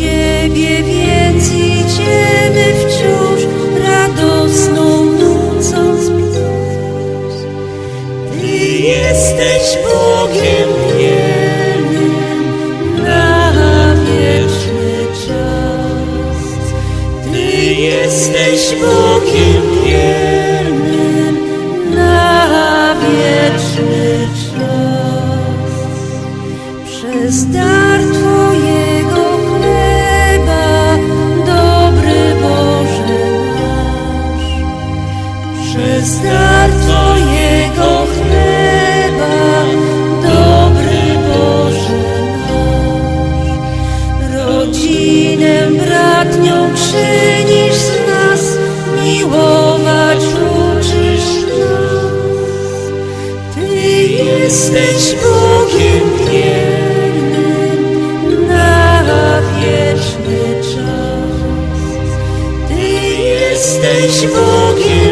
Ciebie więc idziemy wciąż radosną Ty jesteś Bogiem wielkim na wieczny czas. Ty jesteś Bogiem wielkim. Przez dar Twojego chleba, dobry Boże nasz. Przez dar Twojego chleba, dobry Boże. Rodzinę bratnią czynisz z nas, miłować uczysz nas. Ty jesteś Bogiem wiernym jesteś Bogiem.